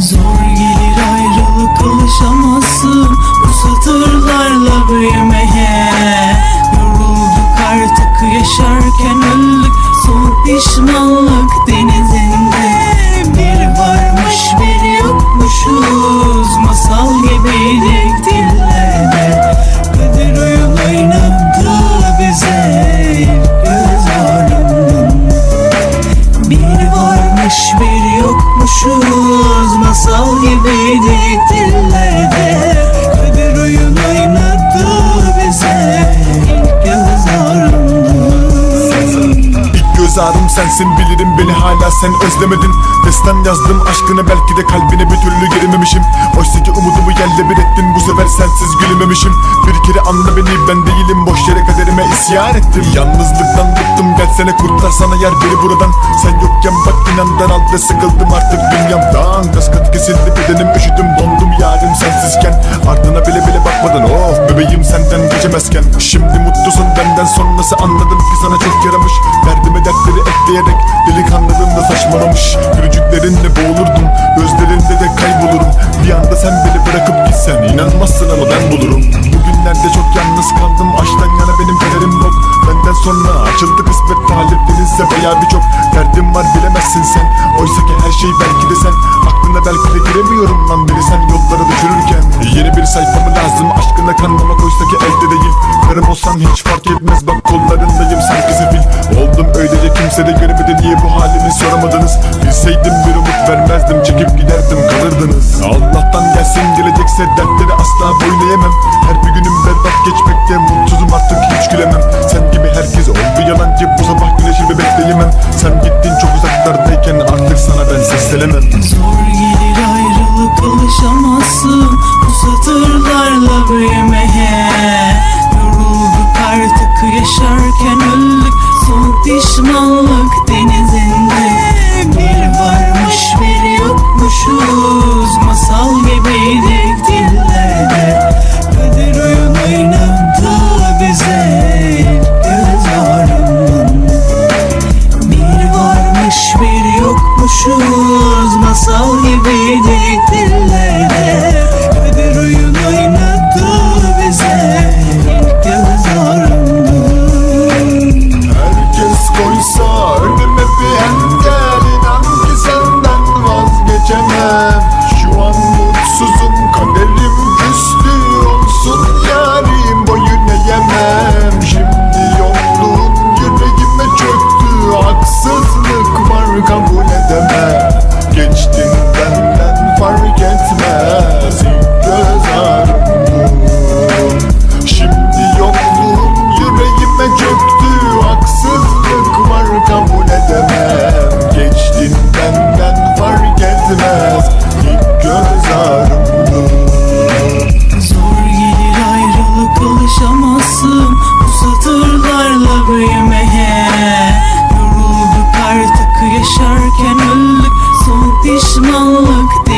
Zor gelir ayrılık alışamazsın. Bu satırlarla büyümeye. Yorulduk artık yaşarken öldük. Son pişmanlık Ağrım sensin bilirim beni hala sen özlemedin. Destan yazdım aşkını belki de kalbine bir türlü girememişim Oysa ki umudumu yerle bir ettin bu sefer sensiz gülememişim Bir kere anla beni ben değilim boş yere kaderime isyan ettim. Yalnızlıktan bıktım gelsene kurtar sana yer beni buradan. Sen yokken bak inan daraldı sıkıldım artık dünyamdan. Gaz katı kesildi bedenim üşüdüm dondum yarim sensizken. Ardına bile bile bakmadın of bebeğim senden geçemezken. Şimdi mutlusun benden sonrası. Anladım ki sana çok yaramış. Derdime dertleri ekleyerek delikanlılığımda saçmalamış. Gülücüklerinle boğulurdum. Gözlerinde de kaybolurum. Bir anda sen beni bırakıp gitsen inanmazsın ama ben bulurum. Bugünlerde çok yalnız kaldım. Aşktan yana benim kaderim yok. Benden sonra açıldı kısmet. Taliplerinize bayağı birçok Derdim var. Bilemezsin sen. Oysa ki her şey belki de belki de giremiyorum lan beni sen yollara düşürürken Yeni bir sayfa mı lazım. Aşkına kanmamak oysa ki elde değil. Karım olsan hiç fark etmez. Bak kollarındayım sanki zefil Oldum öylece kimse de görmedi diye bu halimi soramadınız. Bilseydim bir umut vermezdim çekip giderdim kalırdınız. Allah'tan gelsin gelecekse dertleri asla boyun eğemem. Her bir günüm berbat geçmekte mutsuzum artık hiç gülemem. Sen gibi herkes oldu yalancı bu sabah güneşi bir bekleyemem Sen gittin öldük Son pişmanlık denizinde. Bir varmış bir yokmuşuz. Masal gibiydik Yorulduk